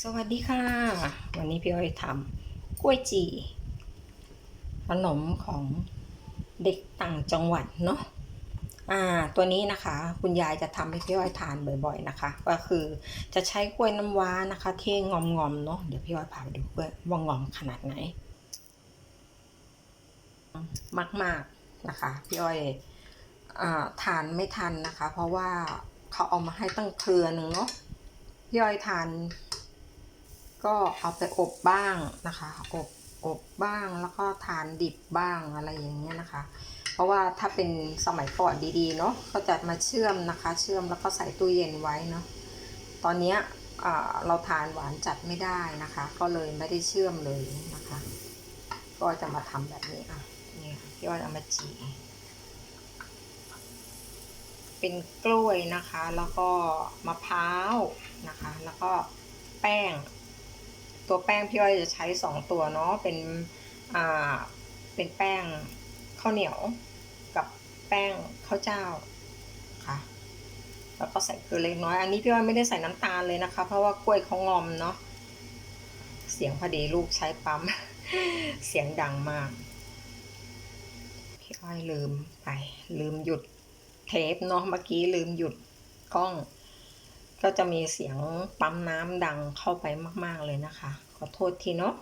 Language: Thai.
สวัสดีค่ะ วันนี้พี่อ้อยทำกล้วยจีขนมของเด็กต่างจังหวัดเนาะอ่าตัวนี้นะคะ คุณยายจะทำให้พี่อ้อยทานบ่อย ๆนะคะ ก็คือจะใช้กล้วยน้ำว้านะคะที่งอมๆเนาะเดี๋ยวพี่อ้อยพาไปดูกล้วยว่างอมขนาดไหน มากๆนะคะ พี่อ้อยอ่าทานไม่ทันนะคะ เพราะว่าเขาเอามาให้ตั้งเครือหนึ่งเนาะพี่อ้อยทาน ก็เอาไปอบบ้างนะคะอบอบบ้างแล้วก็ทานดิบบ้างอะไรอย่างเงี้ยนะคะ เพราะว่าถ้าเป็นสมัยก่อนดีๆเนาะก็จะมาเชื่อมนะคะ เชื่อมแล้วก็ใส่ตู้เย็นไว้เนาะตอนเนี้ยเราทานหวานจัดไม่ได้นะคะ ก็เลยไม่ได้เชื่อมเลยนะคะ ก็จะมาทำแบบนี้อะนี่ค่ะพี่อ้อยเอามาจีเป็นกล้วยนะคะ แล้วก็มะพร้าวนะคะ แล้วก็แป้ง ตัวแป้งพี่อ้อยจะใช้สองตัวเนาะเป็นอ่าเป็นแป้งข้าวเหนียวกับแป้งข้าวเจ้าค่ะแล้วก็ใส่เกลือเล็กน้อยอันนี้พี่อ้อยไม่ได้ใส่น้ำตาลเลยนะคะ เพราะว่ากล้วยเขางอมเนาะเสียงพอดีลูกใช้ปั๊ม เสียงดังมาก พี่อ้อยลืมไป ลืมหยุดเทปเนาะเมื่อกี้ลืมหยุดกล้อง ก็จะมีเสียงปั๊มน้ำดังเข้าไปมาก ๆ เลยนะคะ ขอโทษทีเนาะ